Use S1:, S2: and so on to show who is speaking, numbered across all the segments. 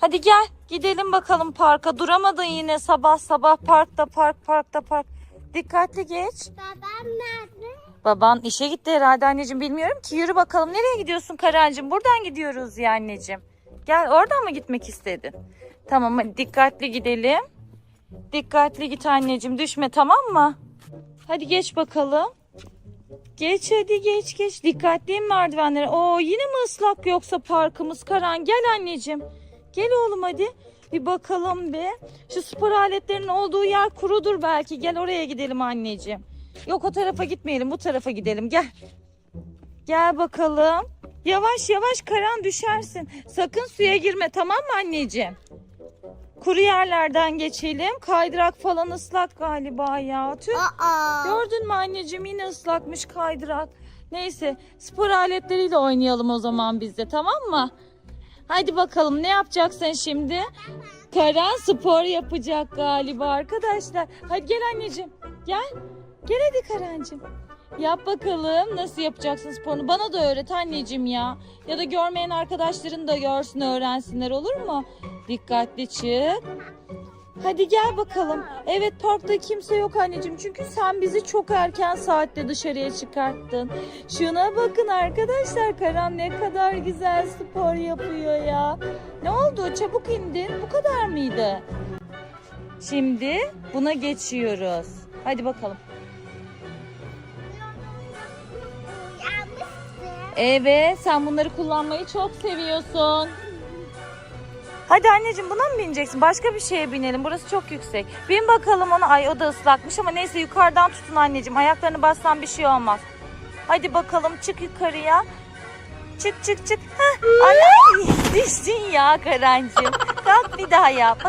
S1: Hadi gel gidelim bakalım parka. Duramadın yine sabah sabah parkta park parkta park. Dikkatli geç.
S2: Babam nerede?
S1: Baban işe gitti herhalde anneciğim bilmiyorum ki. Yürü bakalım nereye gidiyorsun Karancığım? Buradan gidiyoruz ya anneciğim. Gel oradan mı gitmek istedin? Tamam hadi dikkatli gidelim. Dikkatli git anneciğim düşme tamam mı? Hadi geç bakalım. Geç hadi geç geç. Dikkatli in merdivenlere. Oo yine mi ıslak yoksa parkımız Karan? Gel anneciğim. Gel oğlum hadi. Bir bakalım bir. Şu spor aletlerinin olduğu yer kurudur belki. Gel oraya gidelim anneciğim. Yok o tarafa gitmeyelim bu tarafa gidelim gel. Gel bakalım. Yavaş yavaş Karan düşersin. Sakın suya girme tamam mı anneciğim? Kuru yerlerden geçelim. Kaydırak falan ıslak galiba ya. Tüh.
S2: Aa.
S1: Gördün mü anneciğim yine ıslakmış kaydırak. Neyse spor aletleriyle oynayalım o zaman biz de tamam mı? Hadi bakalım ne yapacaksın şimdi? Karan spor yapacak galiba arkadaşlar. Hadi gel anneciğim gel. Gel hadi Karancığım. Yap bakalım nasıl yapacaksın sporunu. Bana da öğret anneciğim ya. Ya da görmeyen arkadaşların da görsün öğrensinler olur mu? Dikkatli çık. Hadi gel bakalım. Evet parkta kimse yok anneciğim. Çünkü sen bizi çok erken saatte dışarıya çıkarttın. Şuna bakın arkadaşlar. Karan ne kadar güzel spor yapıyor ya. Ne oldu? Çabuk indin. Bu kadar mıydı? Şimdi buna geçiyoruz. Hadi bakalım. Evet sen bunları kullanmayı çok seviyorsun. Hadi anneciğim buna mı bineceksin? Başka bir şeye binelim. Burası çok yüksek. Bin bakalım ona. Ay o da ıslakmış ama neyse yukarıdan tutun anneciğim. Ayaklarını bassan bir şey olmaz. Hadi bakalım çık yukarıya. Çık çık çık. Heh, Ay düştün ya Karancığım. Kalk bir daha yap.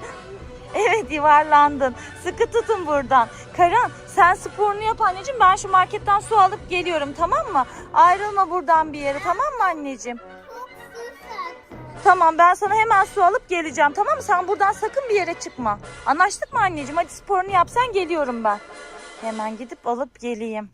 S1: evet yuvarlandın. Sıkı tutun buradan. Karan sen sporunu yap anneciğim. Ben şu marketten su alıp geliyorum tamam mı? Ayrılma buradan bir yere tamam mı anneciğim? Tamam ben sana hemen su alıp geleceğim tamam mı? Sen buradan sakın bir yere çıkma. Anlaştık mı anneciğim? Hadi sporunu yapsan geliyorum ben. Hemen gidip alıp geleyim.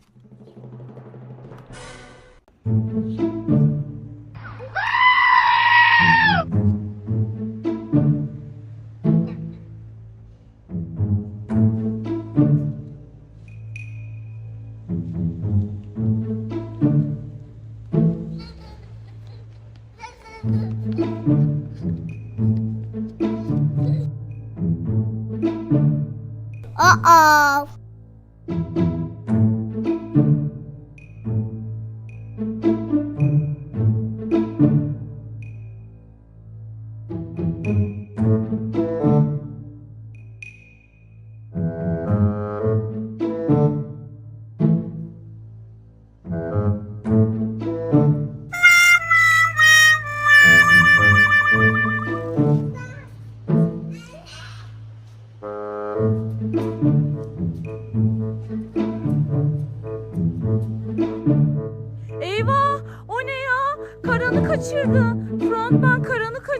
S2: Aa.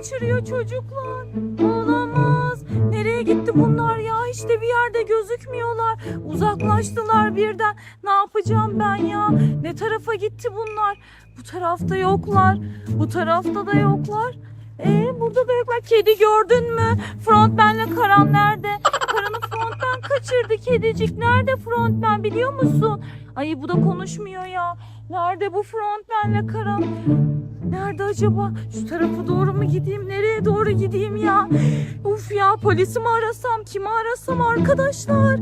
S1: Kaçırıyor çocuklar. Olamaz. Nereye gitti bunlar ya? Hiç de bir yerde gözükmüyorlar. Uzaklaştılar birden. Ne yapacağım ben ya? Ne tarafa gitti bunlar? Bu tarafta yoklar. Bu tarafta da yoklar. Ee burada da yoklar. Kedi gördün mü? Frontman'le Karan nerede? Karan'ı Frontman kaçırdı kedicik. Nerede Frontman biliyor musun? Ay bu da konuşmuyor ya. Nerede bu frontmenle Karan? Nerede acaba? Şu tarafa doğru mu gideyim? Nereye doğru gideyim ya? Uf ya polisi mi arasam? Kimi arasam arkadaşlar?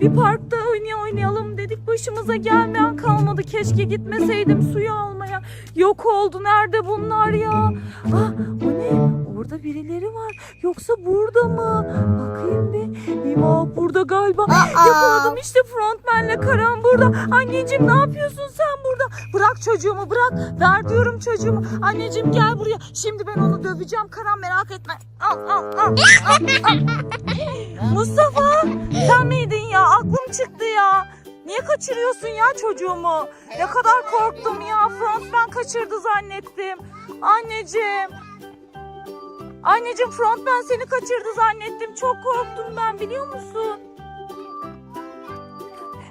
S1: Bir parkta oynaya oynayalım dedik. Başımıza gelmeyen kalmadı. Keşke gitmeseydim suyu almaya. Yok oldu. Nerede bunlar ya? Ah o ne? Orada birileri var. Yoksa burada mı? Bakayım bir. Eyvah burada galiba.
S2: Aa.
S1: Yakaladım işte frontmenle Karan burada. Anneciğim ne yapıyorsun sen? Bırak çocuğumu bırak. Ver diyorum çocuğumu. Anneciğim gel buraya. Şimdi ben onu döveceğim. Karan merak etme. Al al al. al, al. Mustafa sen miydin ya? Aklım çıktı ya. Niye kaçırıyorsun ya çocuğumu? Ne kadar korktum ya. Frontman kaçırdı zannettim. Anneciğim. Anneciğim frontman seni kaçırdı zannettim. Çok korktum ben biliyor musun?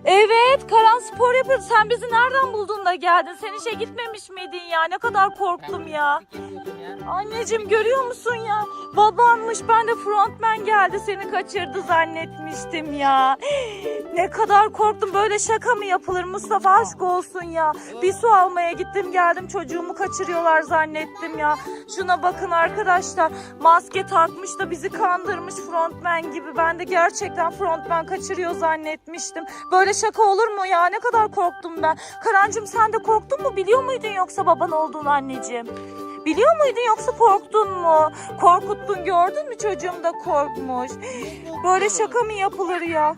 S1: Evet Karan spor yapıyordu. Sen bizi nereden buldun da geldin? Sen işe gitmemiş miydin ya? Ne kadar korktum ya. Anneciğim görüyor musun ya? Babammış ben de frontman geldi seni kaçırdı zannetmiştim ya. Ne kadar korktum böyle şaka mı yapılır Mustafa aşk olsun ya. Bir su almaya gittim geldim çocuğumu kaçırıyorlar zannettim ya. Şuna bakın arkadaşlar maske takmış da bizi kandırmış frontman gibi. Ben de gerçekten frontman kaçırıyor zannetmiştim. Böyle şaka olur mu ya ne kadar korktum ben. Karancığım sen de korktun mu biliyor muydun yoksa baban olduğunu anneciğim? Biliyor muydun yoksa korktun mu? Korkuttun gördün mü çocuğum da korkmuş. Böyle şaka mı yapılır ya?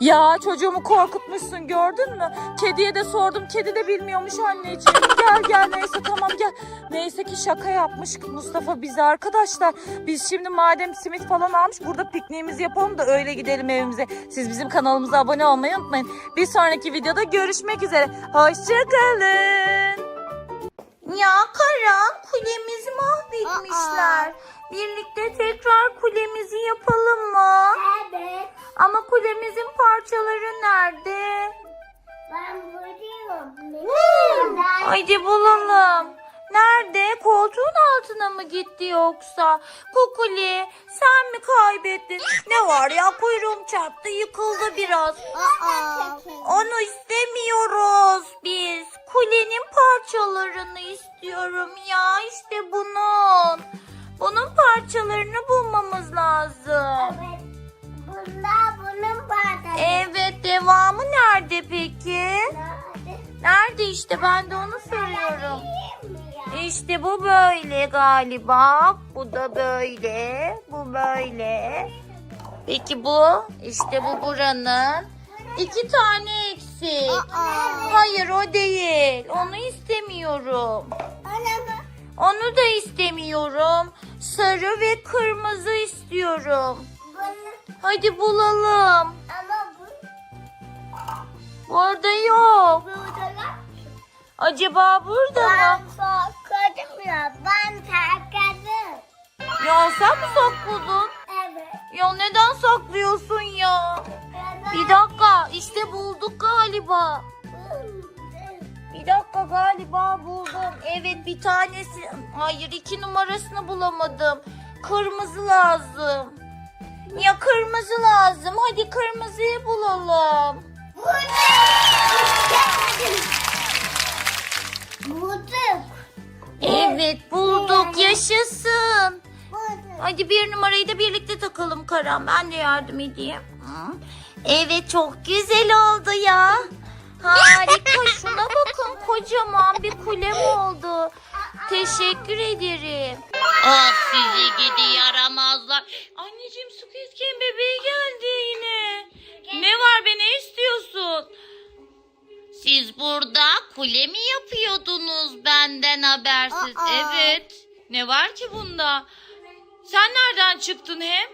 S1: Ya çocuğumu korkutmuşsun gördün mü? Kediye de sordum kedi de bilmiyormuş anneciğim. Gel gel neyse tamam gel. Neyse ki şaka yapmış Mustafa bize arkadaşlar. Biz şimdi madem simit falan almış burada pikniğimizi yapalım da öyle gidelim evimize. Siz bizim kanalımıza abone olmayı unutmayın. Bir sonraki videoda görüşmek üzere. Hoşçakalın. Ya Karan kulemizi mahvetmişler. Birlikte tekrar kulemizi yapalım mı?
S2: Evet.
S1: Ama kulemizin parçaları nerede?
S2: Ben buradayım.
S1: Hmm. Bulalım. Nerede? Koltuğun altına mı gitti yoksa? Kukuli sen mi kaybettin? Ne var ya kuyruğum çarptı yıkıldı biraz.
S2: Aa.
S1: Onu istemiyoruz biz. Kulenin parçalarını istiyorum ya işte bunun. Bunun parçalarını bulmamız lazım.
S2: Evet. Bunda bunun bardağı.
S1: Evet devamı nerede peki?
S2: Nerede?
S1: Nerede işte ben de onu soruyorum. İşte bu böyle galiba. Bu da böyle. Bu böyle. Peki bu? İşte bu buranın. İki tane eksik. Hayır o değil. Onu istemiyorum. Onu da istemiyorum. Sarı ve kırmızı istiyorum. Hadi bulalım.
S2: ama bu
S1: Burada yok. Acaba burada mı?
S2: ben korkadım ya. Ben takadım.
S1: Ya sen mi sakladın?
S2: Evet.
S1: Ya neden saklıyorsun ya? Bir dakika işte bulduk galiba. Bir dakika galiba buldum. Evet bir tanesi. Hayır iki numarasını bulamadım. Kırmızı lazım. Ya kırmızı lazım. Hadi kırmızıyı bulalım.
S2: Bulduk.
S1: Evet bulduk. Yaşasın.
S2: Bulduk.
S1: Hadi bir numarayı da birlikte takalım Karan. Ben de yardım edeyim. Evet çok güzel oldu ya. Harika. Şuna bakın kocaman bir kulem oldu. Teşekkür ederim. Ah sizi gidi yaramazlar. Anneciğim Squid Game bebeği geldi kule mi yapıyordunuz benden habersiz?
S2: Aa.
S1: Evet. Ne var ki bunda? Sen nereden çıktın hem?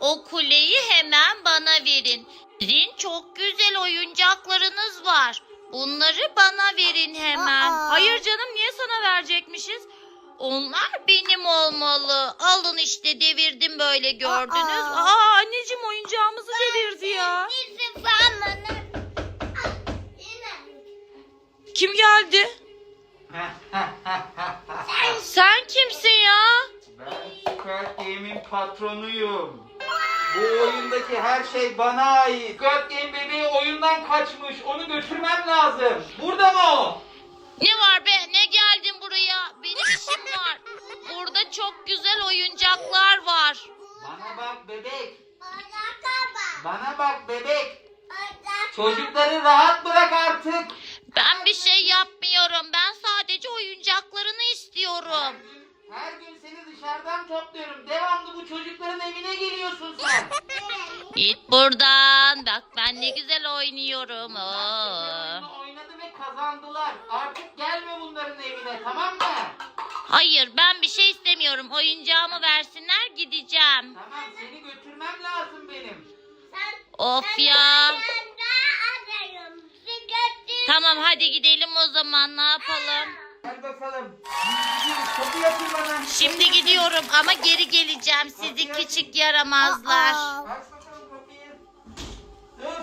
S1: O kuleyi hemen bana verin. Sizin çok güzel oyuncaklarınız var. Bunları bana verin hemen.
S2: Aa.
S1: Hayır canım niye sana verecekmişiz? Onlar benim olmalı. Alın işte devirdim böyle gördünüz.
S2: Aa.
S1: Aa anneciğim oyuncağımızı devirdi ya.
S2: Bizim
S1: Kim geldi? Sen kimsin ya?
S3: Ben Squid Game'in patronuyum. Bu oyundaki her şey bana ait. Squid Game bebeği oyundan kaçmış. Onu götürmem lazım. Burada mı o?
S1: Ne var be? Ne geldin buraya? Benim işim var. Burada çok güzel oyuncaklar var.
S3: Bana bak bebek.
S2: Bana
S3: bak bebek. Çocukları rahat bırak artık. Topluyorum. Devamlı bu çocukların evine geliyorsun sen.
S1: Git buradan. Bak ben ne güzel oynuyorum. Oo.
S3: oynadı ve kazandılar. Artık gelme bunların evine tamam mı?
S1: Hayır ben bir şey istemiyorum. Oyuncağımı versinler gideceğim.
S3: Tamam seni götürmem lazım benim.
S1: Of ya. Tamam hadi gidelim o zaman ne yapalım?
S3: Gel bakalım. Yapın bana.
S1: Şimdi gidiyorum ama geri geleceğim sizi küçük yaramazlar.
S3: Aç bakalım kapıyı. Dur.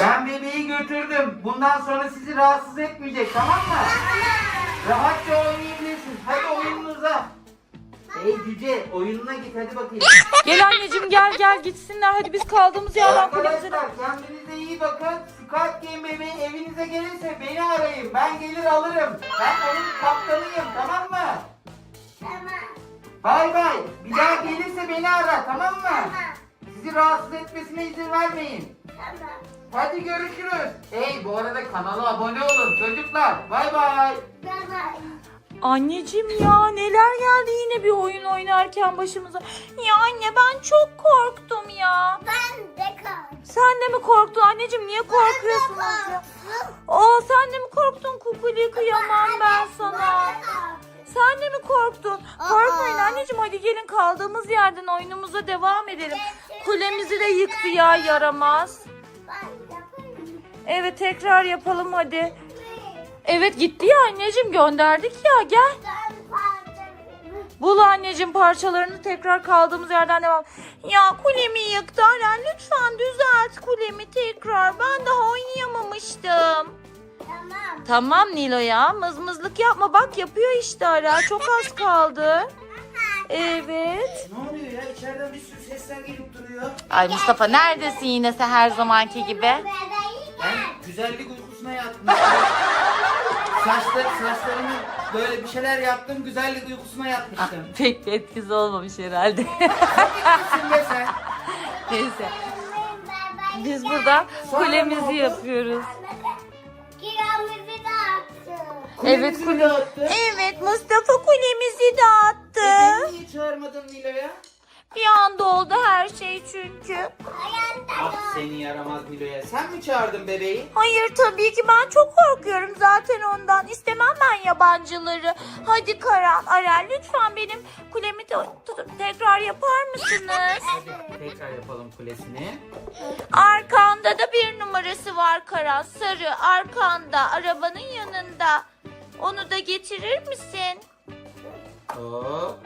S3: Ben bebeği götürdüm. Bundan sonra sizi rahatsız etmeyecek tamam mı? Rahatça oynayabilirsiniz. Hadi oyununuza. Ey cüce oyununa git hadi bakayım.
S1: Gel anneciğim gel gel gitsinler. Hadi biz kaldığımız yerden kulemize
S3: Arkadaşlar kendinize iyi bakın. Squid Game bebeği evinize gelirse beni arayın. Ben gelir alırım. Ben onun kaptanıyım tamam mı? Bay bay. Bir daha gelirse beni ara tamam mı?
S2: Tamam.
S3: Sizi rahatsız etmesine izin vermeyin.
S2: Tamam.
S3: Hadi görüşürüz. Hey bu arada kanala abone olun çocuklar. Bay bay.
S2: Tamam.
S1: Anneciğim ya neler geldi yine bir oyun oynarken başımıza. Ya anne ben çok korktum ya.
S2: Ben de kaldım.
S1: Sen de mi korktun anneciğim niye korkuyorsunuz ya? Aa sen de mi korktun kukuli kıyamam ben sana. Sen de mi korktun? Korkmayın anneciğim hadi gelin kaldığımız yerden oyunumuza devam edelim. Kulemizi de yıktı ya yaramaz. Evet tekrar yapalım hadi. Evet gitti ya anneciğim gönderdik ya gel. Bul anneciğim parçalarını tekrar kaldığımız yerden devam. Ya kulemi yıktı Aren lütfen düzelt kulemi tekrar. Ben daha oynayamamıştım.
S2: Tamam.
S1: Tamam Nilo ya mızmızlık yapma bak yapıyor işte Aren çok az kaldı. Evet.
S3: Ne oluyor ya içeriden bir sürü sesler gelip duruyor.
S1: Ay Mustafa neredesin yine sen her zamanki gibi?
S3: Ben güzellik uykusuna yattım. Saçlar, saçlarımı böyle bir şeyler yaptım güzellik uykusuna yatmıştım.
S1: Pek bir etkisi olmamış herhalde.
S3: Kimsin be sen?
S1: Neyse. Biz burada kulemizi yapıyoruz. Evet kule.
S3: dağıttı.
S1: Evet Mustafa kulemizi dağıttı.
S3: Beni niye çağırmadın Nilo'ya?
S1: Bir anda oldu her şey çünkü.
S3: Ah seni yaramaz Nilo'ya. Sen mi çağırdın bebeği?
S1: Hayır tabii ki ben çok korkuyorum zaten ondan. İstemem ben yabancıları. Hadi Karan, Arel lütfen benim kulemi de tutup tekrar yapar mısınız?
S3: Hadi tekrar yapalım kulesini.
S1: Arkanda da bir numarası var Karan. Sarı arkanda arabanın yanında. Onu da getirir misin?
S3: Hop.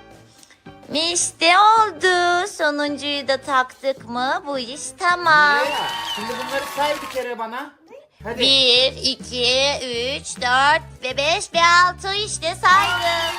S1: İşte oldu. Sonuncuyu da taktık mı bu iş tamam.
S3: Nilo'ya şimdi bunları say bir kere bana. Hadi.
S1: 1, 2, 3, 4 ve 5 ve 6 işte saydım.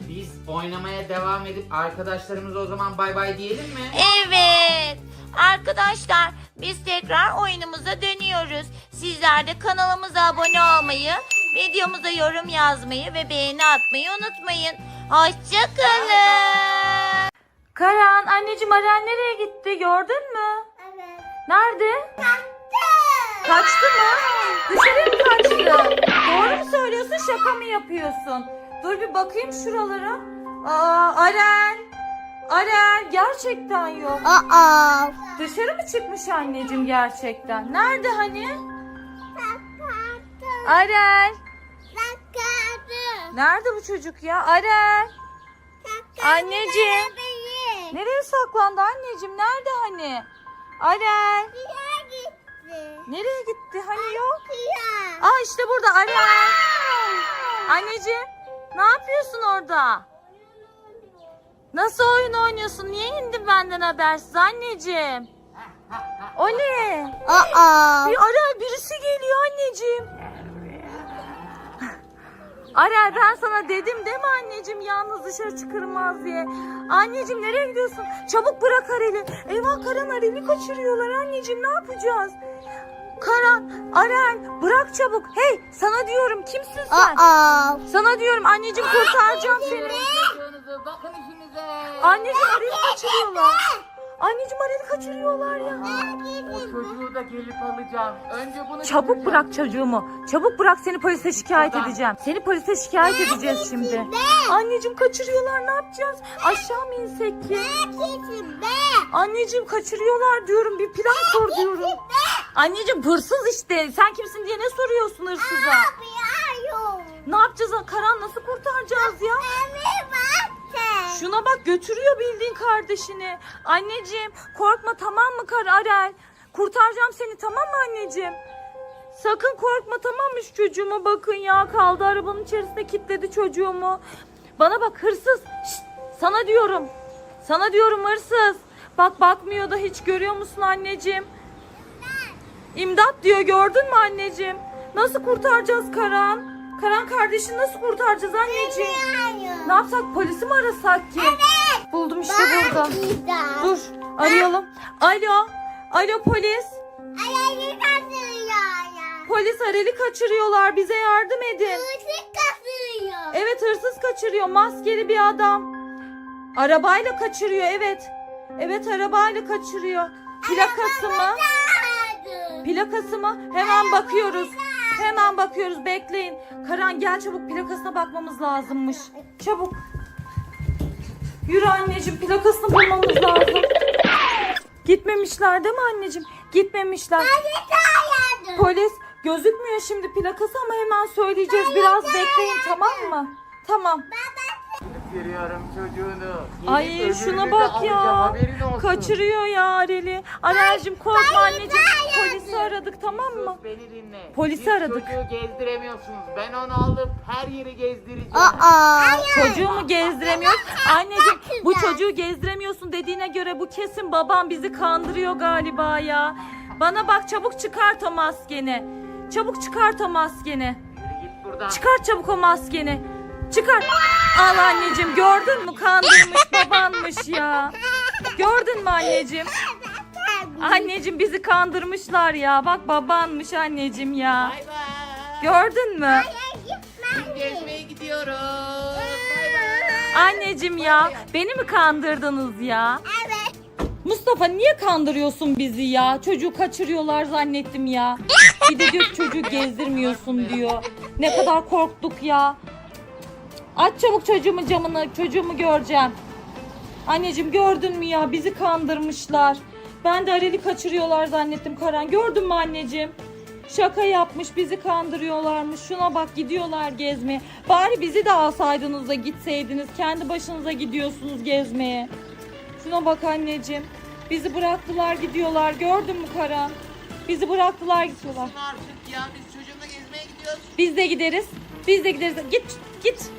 S3: Biz oynamaya devam edip arkadaşlarımıza o zaman bay bay diyelim mi?
S1: Evet. Arkadaşlar biz tekrar oyunumuza dönüyoruz. Sizler de kanalımıza abone olmayı, videomuza yorum yazmayı ve beğeni atmayı unutmayın. Hoşçakalın. Karan anneciğim Aren nereye gitti gördün mü?
S2: Evet.
S1: Nerede?
S2: Attı.
S1: Kaçtı mı? Dışarı mı kaçtı? Doğru mu söylüyorsun şaka mı yapıyorsun? Dur bir bakayım şuralara. Aa Aren. Aren gerçekten yok.
S2: Aa.
S1: Dışarı mı çıkmış anneciğim gerçekten? Nerede hani?
S2: Kapattı.
S1: Nerede bu çocuk ya? Aren. Anneciğim. Nereye saklandı anneciğim? Nerede hani?
S2: Gitti.
S1: Nereye gitti? Hani yok. Aa işte burada Aren. Anneciğim ne yapıyorsun orada? Nasıl oyun oynuyorsun? Niye indin benden habersiz anneciğim? O ne?
S2: Aa.
S1: Bir Arel birisi geliyor anneciğim. Arel ben sana dedim değil mi anneciğim yalnız dışarı çıkılmaz diye. Anneciğim nereye gidiyorsun? Çabuk bırak Arel'i. Eyvah Karan Arel'i kaçırıyorlar anneciğim ne yapacağız? Karan, Arel bırak çabuk. Hey sana diyorum kimsin sen?
S2: Aa.
S1: Sana diyorum anneciğim kurtaracağım seni.
S3: Bakın işinize.
S1: Anneciğim Arel'i kaçırıyorlar. Anneciğim Arel'i kaçırıyorlar ya.
S3: O çocuğu da gelip alacağım. Önce bunu
S1: Çabuk
S3: götüreceğim.
S1: bırak çocuğumu. Çabuk bırak seni polise şikayet
S3: Buradan.
S1: edeceğim. Seni polise şikayet edeceğiz şimdi. Anneciğim kaçırıyorlar ne yapacağız? Aşağı mı insek ki?
S2: Be.
S1: Anneciğim kaçırıyorlar diyorum bir plan kur diyorum. Anneciğim hırsız işte. Sen kimsin diye ne soruyorsun hırsıza? Ne yapacağız? Karan nasıl kurtaracağız ya?
S2: Eve baktı.
S1: Şuna bak götürüyor bildiğin kardeşini. Anneciğim korkma tamam mı Kar Arel? Kurtaracağım seni tamam mı anneciğim? Sakın korkma tamam mı şu çocuğuma bakın ya kaldı arabanın içerisinde kilitledi çocuğumu. Bana bak hırsız. Şşt, sana diyorum. Sana diyorum hırsız. Bak bakmıyor da hiç görüyor musun anneciğim? İmdat diyor gördün mü anneciğim? Nasıl kurtaracağız Karan? Karan kardeşini nasıl kurtaracağız anneciğim?
S2: Bilmiyorum.
S1: Ne yapsak polisi mi arasak ki? Buldum işte burada.
S2: Güzel.
S1: Dur arayalım. Alo. Alo polis.
S2: Ayağını kasıyor.
S1: Polis Arel'i kaçırıyorlar. Bize yardım edin.
S2: Işık kasıyor.
S1: Evet hırsız kaçırıyor. Maskeli bir adam. Arabayla kaçırıyor evet. Evet arabayla kaçırıyor. Plakası mı? Plakası mı? Hemen bakıyoruz. Hemen bakıyoruz. Bekleyin. Karan gel çabuk plakasına bakmamız lazımmış. Çabuk. Yürü anneciğim plakasını bulmamız lazım. Gitmemişler değil mi anneciğim? Gitmemişler. Polis gözükmüyor şimdi plakası ama hemen söyleyeceğiz. Biraz bekleyin tamam mı? Tamam.
S4: Kaçırıyorum çocuğunu. Gelip
S1: Ay
S4: öbürünü
S1: şuna
S4: de
S1: bak
S4: alacağım,
S1: ya.
S4: haberin olsun.
S1: Kaçırıyor ya Arel'i. Arel'cim korkma anneciğim. Polisi aradık tamam mı?
S4: Sus beni dinle.
S1: Polisi
S4: Siz
S1: aradık.
S4: çocuğu gezdiremiyorsunuz. Ben onu alıp her yeri gezdireceğim.
S2: Aa.
S1: Çocuğu mu gezdiremiyoruz? Anneciğim bu çocuğu gezdiremiyorsun dediğine göre bu kesin babam bizi kandırıyor galiba ya. Bana bak çabuk çıkart o maskeni. Çabuk çıkart o maskeni.
S4: Yürü git buradan.
S1: Çıkart çabuk o maskeni. Çıkar. Al anneciğim gördün mü kandırmış babanmış ya. Gördün mü anneciğim? Anneciğim bizi kandırmışlar ya. Bak babanmış anneciğim ya.
S4: Bay bay.
S1: Gördün mü?
S4: Gezmeye gidiyoruz. Bay bay.
S1: Anneciğim ya beni mi kandırdınız ya?
S2: Evet.
S1: Mustafa niye kandırıyorsun bizi ya? Çocuğu kaçırıyorlar zannettim ya. Bir de diyor çocuğu gezdirmiyorsun diyor. Ne kadar korktuk ya. Aç çabuk çocuğumun camını. Çocuğumu göreceğim. Anneciğim gördün mü ya? Bizi kandırmışlar. Ben de Arel'i kaçırıyorlar zannettim Karan. Gördün mü anneciğim? Şaka yapmış bizi kandırıyorlarmış. Şuna bak gidiyorlar gezmeye. Bari bizi de alsaydınız da gitseydiniz. Kendi başınıza gidiyorsunuz gezmeye. Şuna bak anneciğim. Bizi bıraktılar gidiyorlar. Gördün mü Karan? Bizi bıraktılar gidiyorlar.
S4: Artık ya biz çocuğumla gezmeye gidiyoruz.
S1: Biz de gideriz. Biz de gideriz. Git git.